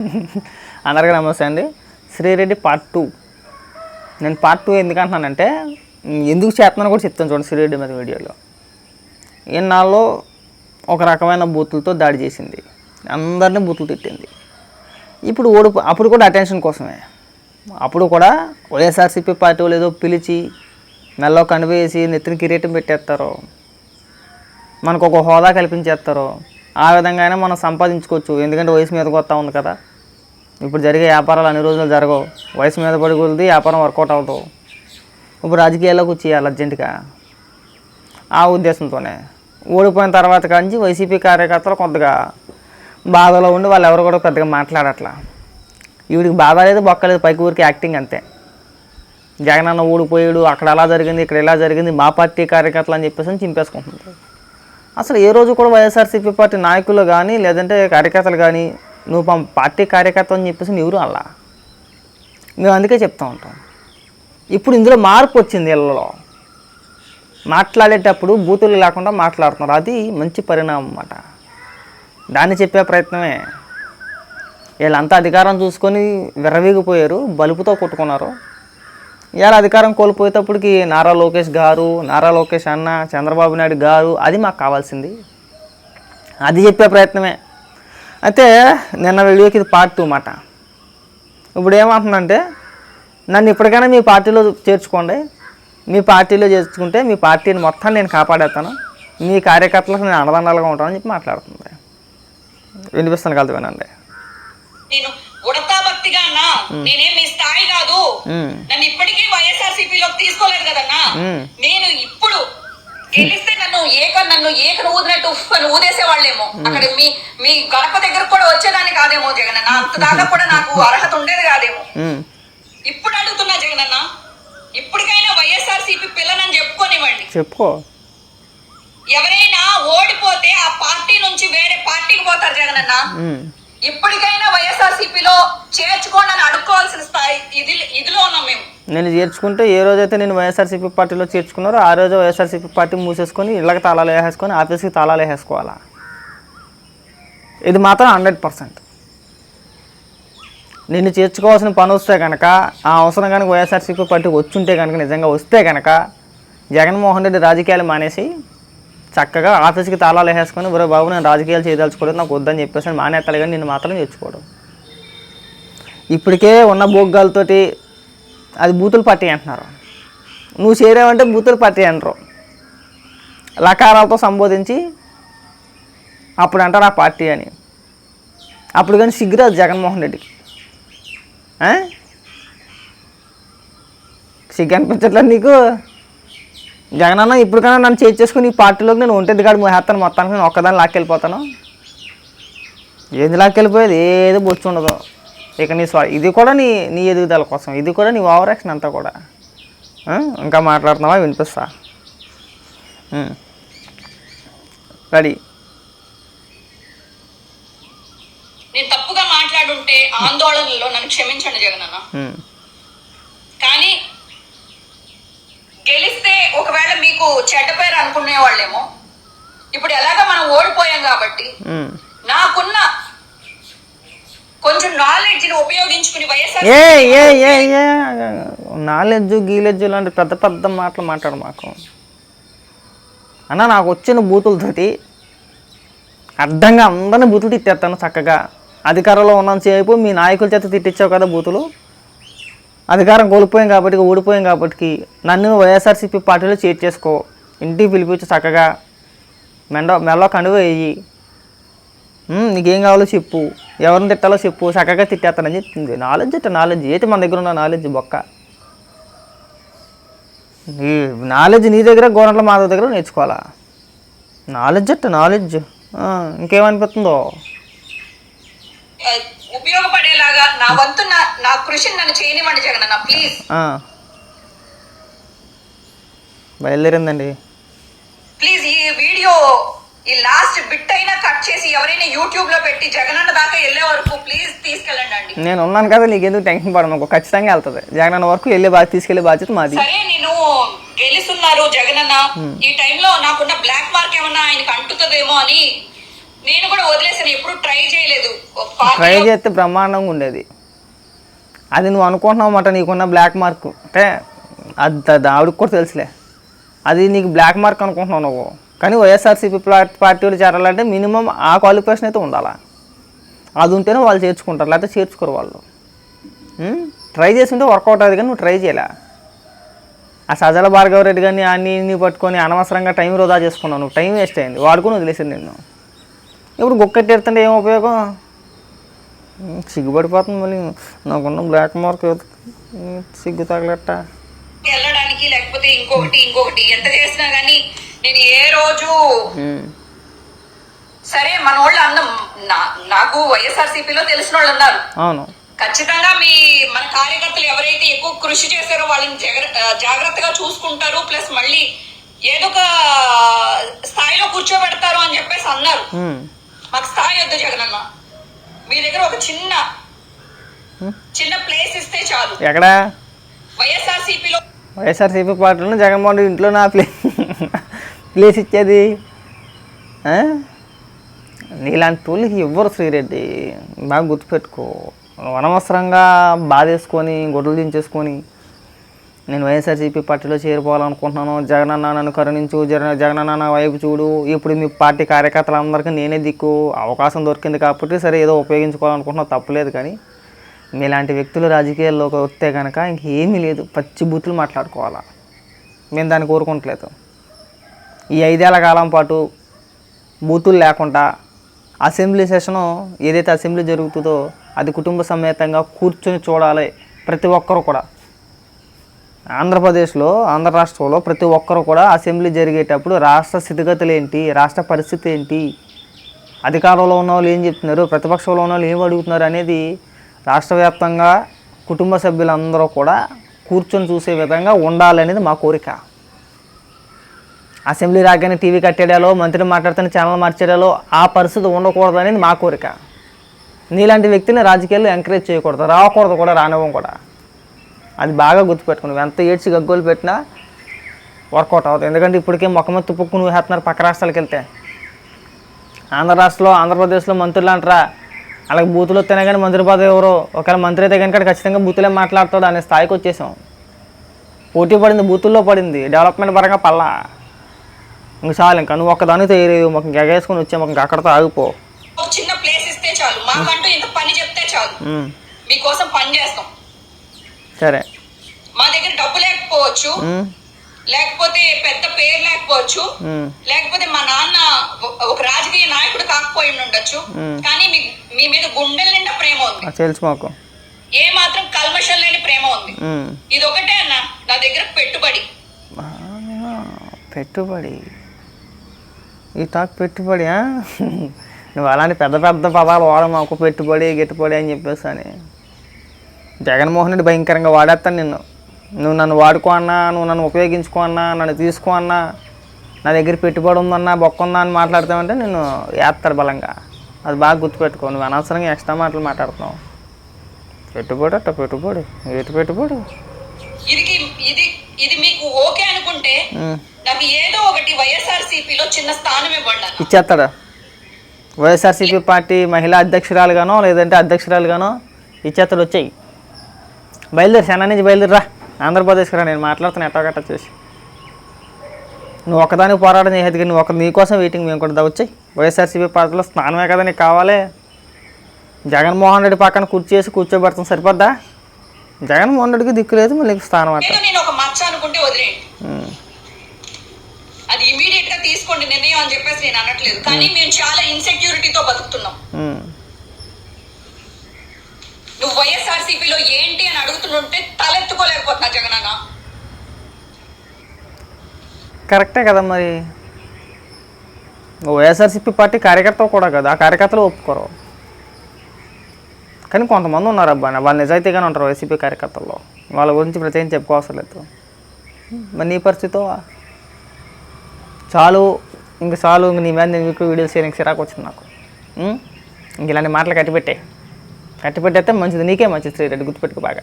అందరికీ నమస్తే అండి. శ్రీరెడ్డి పార్ట్ టూ నేను పార్ట్ టూ ఎందుకు అంటున్నానంటే ఎందుకు చేస్తున్నాను కూడా చెప్తాను చూడండి శ్రీరెడ్డి మీద వీడియోలో. ఇన్నాళ్ళు ఒక రకమైన బూతులతో దాడి చేసింది. అందరినీ బూతులు తిట్టింది. ఇప్పుడు ఓడి అప్పుడు కూడా అటెన్షన్ కోసమే. అప్పుడు కూడా వైఎస్ఆర్సీపీ పార్టీ వాళ్ళు ఏదో పిలిచి మెల్లో కనిపేసి నెత్తిన కిరీటం పెట్టేస్తారు. మనకు ఒక హోదా కల్పించేస్తారు. ఆ విధంగానే మనం సంపాదించుకోవచ్చు. ఎందుకంటే వయసు మీదకి వస్తూ ఉంది కదా. ఇప్పుడు జరిగే వ్యాపారాలు అన్ని రోజులు జరగవు. వయసు మీద పడి కొలిది వ్యాపారం వర్కౌట్ అవ్వదు ఇప్పుడు రాజకీయాల్లోకి వచ్చేయాలి అర్జెంటుగా. ఆ ఉద్దేశంతోనే. ఓడిపోయిన తర్వాత కాంచి వైసీపీ కార్యకర్తలు కొద్దిగా బాధలో ఉండి వాళ్ళు ఎవరు కూడా పెద్దగా మాట్లాడట్లా. ఈవిడికి బాధ లేదు బొక్కలేదు పైకి ఊరికి యాక్టింగ్ అంతే. జగన్ అన్న ఊడిపోయాడు అక్కడ అలా జరిగింది ఇక్కడ ఇలా జరిగింది మా పార్టీ కార్యకర్తలు అని చెప్పేసి చింపేసుకుంటుంది. అసలు ఏ రోజు కూడా వైఎస్ఆర్సీపీ పార్టీ నాయకులు కానీ లేదంటే కార్యకర్తలు కానీ నువ్వు మా పార్టీ కార్యకర్త అని చెప్పేసి ఎవరు అలా? మేము అందుకే చెప్తూ ఉంటాం. ఇప్పుడు ఇందులో మార్పు వచ్చింది వీళ్ళలో మాట్లాడేటప్పుడు బూతులు లేకుండా మాట్లాడుతున్నారు. అది మంచి పరిణామం అన్నమాట. దాన్ని చెప్పే ప్రయత్నమే. వీళ్ళంతా అధికారం చూసుకొని విర్రవీగిపోయారు బలుపుతో కొట్టుకున్నారు. ఇవాళ అధికారం కోల్పోయేటప్పటికి నారా లోకేష్ గారు నారా లోకేష్ అన్న చంద్రబాబు నాయుడు గారు అది మాకు కావాల్సింది. అది చెప్పే ప్రయత్నమే. అయితే నిన్న వీడియోకి ఇది పార్ట్ టూ మాట. ఇప్పుడు ఏమంటుందంటే నన్ను ఇప్పటికైనా మీ పార్టీలో చేర్చుకోండి. మీ పార్టీలో చేర్చుకుంటే మీ పార్టీని మొత్తం నేను కాపాడేస్తాను. మీ కార్యకర్తలకు నేను అండదండలుగా ఉంటానని చెప్పి మాట్లాడుతుంది. వినిపిస్తాను కలిసి వినండి. నేను ఉడతా భక్తిగా అన్నా. నేనేం మీ స్థాయి కాదు. నన్ను ఇప్పటికీ వైఎస్ఆర్లోకి తీసుకోలేదు కదన్నా. గెలిస్తే నన్ను ఏక నన్ను ఏకను ఊదినట్టు అని ఊదేసే వాళ్ళేమో అక్కడ మీ మీ గడప దగ్గర కూడా వచ్చేదాన్ని కాదేమో జగనన్న. అంత దాకా కూడా నాకు అర్హత ఉండేది కాదేమో. ఇప్పుడు అడుగుతున్నా జగనన్న ఇప్పటికైనా వైఎస్ఆర్ సిపి పిల్లనని చెప్పుకోనివ్వండి. చెప్పుకో. ఎవరైనా ఓడిపోతే ఆ పార్టీ నుంచి వేరే పార్టీకి పోతారు జగనన్న. ఉమ్, ఇప్పటికైనా వైఎస్ఆర్ సిపిలో చేర్చుకోండి అని అడుక్కోవాల్సిన స్థాయి ఇది ఇదిలో ఉన్నాం మేము. నేను చేర్చుకుంటే ఏ రోజైతే నేను వైఎస్ఆర్సీపీ పార్టీలో చేర్చుకున్నారో ఆ రోజు వైఎస్ఆర్సీపీ పార్టీ మూసేసుకొని ఇళ్ళకి తాళాలు వేసేసుకొని ఆఫీస్కి తాళాలు వేసేసుకోవాలా? ఇది మాత్రం హండ్రెడ్ పర్సెంట్. నిన్ను చేర్చుకోవాల్సిన పని వస్తే కనుక ఆ అవసరం కనుక వైఎస్ఆర్సీపీ పార్టీకి వచ్చుంటే కనుక నిజంగా వస్తే కనుక జగన్మోహన్ రెడ్డి రాజకీయాలు మానేసి చక్కగా ఆఫీస్కి తాళాలు వేసేసుకొని ఒరే బాబు నేను రాజకీయాలు చేయదలుచుకోవడం నాకు వద్దని చెప్పేసి మానేస్తాడు కానీ నిన్ను మాత్రం చేర్చుకోవడం. ఇప్పటికే ఉన్న భోగాలతోటి అది బూతుల పార్టీ అంటున్నారు. నువ్వు చేరావంటే బూతుల పార్టీ అంటారు. లకారాలతో సంబోధించి అప్పుడు అంటారు ఆ పార్టీ అని. అప్పుడు కానీ సిగ్గురాదు జగన్మోహన్ రెడ్డికి. సిగ్గు అనిపించట్లేదు నీకు? జగనన్న ఇప్పటికైనా నన్ను చేర్చేసుకుని ఈ పార్టీలోకి నేను ఒంటెద్ది కాడు మోహేస్తాను మొత్తానికి నేను ఒక్కదాన్ని లాక్కెళ్ళిపోతాను. ఏది లాక్కెళ్ళిపోయేది? ఏదో బొచ్చు ఉండదు. ఇక నీ స్వా ఇది కూడా నీ నీ ఎదుగుదల కోసం ఇది కూడా నీ ఓవర్ యాక్షన్ అంతా కూడా? ఇంకా మాట్లాడుతున్నావా వినిపిస్తా. రెడీ నేను తప్పుగా మాట్లాడుంటే ఆందోళనలో నన్ను క్షమించండి జగనన్న. కానీ గెలిస్తే ఒకవేళ మీకు చెడ్డ పేరు అనుకునే వాళ్ళేమో ఇప్పుడు ఎలాగ మనం ఓడిపోయాం కాబట్టి. నాకున్న కొంచెం నాలెడ్జ్ని ఉపయోగించుకుని వైఎస్ఆర్ ఏ ఏ ఏ ఏ. నాలెడ్జ్ గీలెడ్జ్ లాంటి పెద్ద పెద్ద మాటలు మాట్లాడు మాకు. అన్న నాకు వచ్చిన బూతులతోటి అడ్డంగా అందరిని బూతులు తిట్టేస్తాను చక్కగా. అధికారంలో ఉన్నంతసేపు మీ నాయకుల చేత తిట్టించావు కదా బూతులు. అధికారం కోల్పోయాం కాబట్టి ఓడిపోయాం కాబట్టి నన్ను వైఎస్ఆర్సీపీ పార్టీలో చేర్చేసుకో. ఇంటికి పిలిపించి చక్కగా. మెండ మెల్ల కండువ వేయి. నీకేం కావాలో చెప్పు. ఎవరిని తిట్టాలో చెప్పు. చక్కగా తిట్టేస్తానని చెప్తుంది నాలెడ్జ్ అంటే నాలెడ్జ్. ఏంటి మన దగ్గర ఉన్న నాలెడ్జ్ బొక్క? నీ నాలెడ్జ్ నీ దగ్గర గోరంట్ల మాధవ్ దగ్గర నేర్చుకోవాలా? నాలెడ్జ్ అంటే నాలెడ్జ్. ఇంకేమనిపిస్తుందో? ఆ, ఉపయోగపడేలాగా నా వంతు నా నా కృషిని నన్ను చేయనివ్వండి జగనన్న ప్లీజ్. ఆ. బయలుదేరిందండి. ప్లీజ్ ఈ వీడియో ఈ లాస్ట్ బిట్ అయినా కట్ చేసి ఎవరైనా యూట్యూబ్లో పెట్టి జగనన్న దాకా వెళ్ళే వరకు ప్లీజ్ తీసుకెళ్ళండి అండి. నేను ఉన్నాను కదా నీకు ఎందుకు టెన్షన్ పడను ఖచ్చితంగా వెళ్తుంది. జగన్ వరకు వెళ్ళే బాధ్యత తీసుకెళ్ళే బాధ్యత మాది. సరే నేను గెలుస్తున్నారు జగనన్న. ఈ టైంలో నాకున్న బ్లాక్ మార్క్ ఏమన్నా ఆయనకి అంటుతుందేమో అని నేను కూడా వదిలేసాను ఎప్పుడు ట్రై చేయలేదు. ట్రై చేస్తే బ్రహ్మాండంగా ఉండేది. అది నువ్వు అనుకుంటున్నావు అన్నమాట నీకున్న బ్లాక్ మార్క్ అంటే అది అది ఆవిడకి కూడా తెలుసులే. అది నీకు బ్లాక్ మార్క్ అనుకుంటున్నావు నువ్వు. కానీ వైఎస్ఆర్సీపీ పార్టీలు చేరాలంటే మినిమం ఆ క్వాలిఫికేషన్ అయితే ఉండాలా? అది ఉంటేనే వాళ్ళు చేర్చుకుంటారు లేకపోతే చేర్చుకోరు వాళ్ళు. ట్రై చేస్తుంటే వర్కౌట్ అవుతుంది కానీ నువ్వు ట్రై చేయలే. ఆ సజల భార్గవ రెడ్డి కానీ అన్ని ఇన్ని పట్టుకొని అనవసరంగా టైం వృధా చేసుకున్నావు నువ్వు టైం వేస్ట్ అయింది. వాడుకొని వదిలేసింది నిన్ను. ఇప్పుడు గుక్కెట్టేడుతుంటే ఏం ఉపయోగం? సిగ్గుపడిపోతుంది మళ్ళీ. నాకున్న బ్లాక్ మార్క్ సిగ్గు తగలట్ట. వెళ్ళడానికి లేకపోతే ఇంకొకటి ఇంకొకటి ఎంత చేసినా కానీ నేను ఏ రోజు సరే మన వాళ్ళు అన్నం నాకు వైఎస్ఆర్సీపీలో తెలిసిన వాళ్ళు ఉన్నారు అవును. ఖచ్చితంగా మీ మన కార్యకర్తలు ఎవరైతే ఎక్కువ కృషి చేశారో వాళ్ళని జాగ్రత్తగా చూసుకుంటారు ప్లస్ మళ్ళీ ఏదో ఒక స్థాయిలో కూర్చోబెడతారు అని చెప్పేసి అన్నారు. మాకు స్థాయి వద్దు జగనన్న. మీ దగ్గర ఒక చిన్న చిన్న ప్లేస్ ఇస్తే చాలు. ఎక్కడ? వైఎస్ఆర్సీపీలో వైఎస్ఆర్సీపీ పార్టీలో జగన్మోహన్ రెడ్డి ఇంట్లో నా ప్లే ప్లేస్ ఇచ్చేది? నీలాంటి వాళ్ళకి ఇవ్వరు శ్రీరెడ్డి? బాగా గుర్తుపెట్టుకో. అనవసరంగా బాధేసుకొని గొడవలు దించేసుకొని నేను వైఎస్ఆర్సీపీ పార్టీలో చేరిపోవాలనుకుంటున్నాను జగనన్న నన్ను కరుణించు జగన్ జగనన్న నాన్న వైపు చూడు. ఇప్పుడు మీ పార్టీ కార్యకర్తలందరికీ నేనే దిక్కు. అవకాశం దొరికింది కాబట్టి సరే ఏదో ఉపయోగించుకోవాలనుకుంటున్నా తప్పలేదు కానీ మీలాంటి వ్యక్తులు రాజకీయాల్లోకి వస్తే కనుక ఇంకేమీ లేదు. పచ్చి బూతులు మాట్లాడుకోవాలా? మేము దాన్ని కోరుకుంటలేదు. ఈ ఐదేళ్ళ కాలం పాటు బూతులు లేకుండా అసెంబ్లీ సెషను ఏదైతే అసెంబ్లీ జరుగుతుందో అది కుటుంబ సమేతంగా కూర్చొని చూడాలి ప్రతి ఒక్కరు కూడా. ఆంధ్రప్రదేశ్లో ఆంధ్ర రాష్ట్రంలో ప్రతి ఒక్కరు కూడా అసెంబ్లీ జరిగేటప్పుడు రాష్ట్ర స్థితిగతులు ఏంటి రాష్ట్ర పరిస్థితి ఏంటి అధికారంలో ఉన్న వాళ్ళు ఏం చెప్తున్నారు ప్రతిపక్షంలో ఉన్న వాళ్ళు ఏం అడుగుతున్నారు అనేది రాష్ట్ర వ్యాప్తంగా కుటుంబ సభ్యులందరూ కూడా కూర్చొని చూసే విధంగా ఉండాలనేది మా కోరిక. అసెంబ్లీ రాగానే టీవీ కట్టేడాలో మంత్రి మాట్లాడుతున్న ఛానల్ మార్చేడాలో ఆ పరిస్థితి ఉండకూడదు అనేది మా కోరిక. నీలాంటి వ్యక్తిని రాజకీయాల్లో ఎంకరేజ్ చేయకూడదు రాకూడదు కూడా రానివ్వం కూడా. అది బాగా గుర్తుపెట్టుకున్నావు ఎంత ఏడ్చి గగ్గోలు పెట్టినా వర్కౌట్ అవుతుంది ఎందుకంటే ఇప్పటికే మొక్కమ తుప్పుకు నువ్వు వేస్తున్నారు పక్క రాష్ట్రాలకు వెళ్తే. ఆంధ్ర రాష్ట్రంలో ఆంధ్రప్రదేశ్లో మంత్రులు అంటారా అలాగే బూతులు వస్తేనే కానీ మంత్రి పదవి ఎవరో? ఒకవేళ మంత్రి అయితే కనుక ఖచ్చితంగా బూతులే మాట్లాడుతాడు అనే స్థాయికి వచ్చేసాం. పోటీ పడింది బూతుల్లో పడింది డెవలప్మెంట్ పరంగా పల్లా. ఇంక చాలు ఇంకా నువ్వు ఒక్కదాని తయారు మాకు ఇంకా ఎగేసుకొని వచ్చాము ఇంకా అక్కడతో ఆగిపో. ఒక చిన్న ప్లేస్ ఇస్తే చాలు. మాకంటూ ఇంత పని చెప్తే చాలు. ఉమ్, మీకోసం పని చేస్తాం. సరే. మా దగ్గర డబ్బు లేకపోవచ్చు. ఉమ్, లేకపోతే పెద్ద పేరు లేకపోవచ్చు. ఉమ్, లేకపోతే మా నాన్న ఒక- ఒక రాజకీయ నాయకుడు కాకపోయి ఉండొచ్చు. కానీ మీ మీ మీద గుండెల నిండా ప్రేమ ఉంది. అది తెలుసు మాకు. ఏ మాత్రం కల్మషం లేని ప్రేమ ఉంది. ఉమ్. ఇది ఒకటే అన్న నా దగ్గర పెట్టుబడి. ఆ, పెట్టుబడి. ఈ టాక్ పెట్టుబడి? నువ్వు అలాంటి పెద్ద పెద్ద పదాలు వాడ మాకు పెట్టుబడి గిట్టుబడి అని చెప్పేసి అని. జగన్మోహన్ రెడ్డి భయంకరంగా వాడేస్తాను నిన్ను. నువ్వు నన్ను వాడుకో అన్నా నువ్వు నన్ను ఉపయోగించుకో అన్నా నన్ను తీసుకో అన్నా నా దగ్గర పెట్టుబడి ఉందన్నా బొక్క ఉందా అని మాట్లాడతామంటే నేను వేస్తాడు బలంగా. అది బాగా గుర్తుపెట్టుకో. నువ్వు అనవసరంగా ఎక్స్ట్రా మాటలు మాట్లాడుతున్నావు. పెట్టుబడి అట్ట పెట్టుబడి ఏటి పెట్టుబడి. ఇది ఇది మీకు ఓకే అనుకుంటే. నాకు ఏదో ఒకటి వైఎస్ఆర్లో చిన్న స్థానం ఇవ్వండి ఇచ్చేస్తాడా? వైఎస్ఆర్సీపీ పార్టీ మహిళా అధ్యక్షురాలుగానో లేదంటే అధ్యక్షురాలుగానో ఇచ్చేస్తాడు వచ్చాయి. బయలుదేరి శనా నుంచి బయలుదేరిరా ఆంధ్రప్రదేశ్కి రా నేను మాట్లాడుతున్నా ఎట్టగట్ట చూసి. నువ్వు ఒకదానికి పోరాటం చేసేది కానీ నువ్వు ఒక నీకోసం వెయిటింగ్ మేము కూడా వచ్చాయి. వైఎస్ఆర్సీపీ పార్టీలో స్థానమే కదా నీకు కావాలి? జగన్మోహన్ రెడ్డి పక్కన కూర్చేసి కూర్చోబెడతాం సరిపోద్దా? జగన్మోహన్ రెడ్డికి దిక్కు లేదు మళ్ళీ స్థానం అట్ట ఏదో నేను ఒక మచ్చ అనుకుంటే వదిలేయండి ఉమ్. అది ఇమీడియట్గా తీసుకోండి నిర్ణయం అని చెప్పేసి నేను అనట్లేదు. కానీ మేము చాలా ఇన్సెక్యూరిటీతో బతుకుతున్నాం. ఉమ్. నువ్వు వైఎస్ఆర్లో ఏంటి అని అడుగుతుంటే తలెత్తుకోలేకపోతున్నా జగనన్న కరెక్టే కదా మరి. వైఎస్ఆర్సీపీ పార్టీ కార్యకర్త కూడా కదా ఆ కార్యకర్తలు ఒప్పుకోరు. కానీ కొంతమంది ఉన్నారు అబ్బా వాళ్ళు నిజాయితీగానే ఉంటారు వైసీపీ కార్యకర్తల్లో. వాళ్ళ గురించి ప్రత్యేకం చెప్పుకోవసరం లేదు. మరి నీ పరిస్థితితో? చాలు ఇంక చాలు ఇంక నీ మీద నేను మీకు వీడియోస్ చేయడానికి సిరాకు వచ్చింది నాకు. ఇంక ఇలాంటి మాటలు కట్టిపెట్టే. కట్టిపెట్టేస్తే మంచిది. నీకే మంచిది శ్రీరెడ్డి గుర్తుపెట్టుకు బాగా.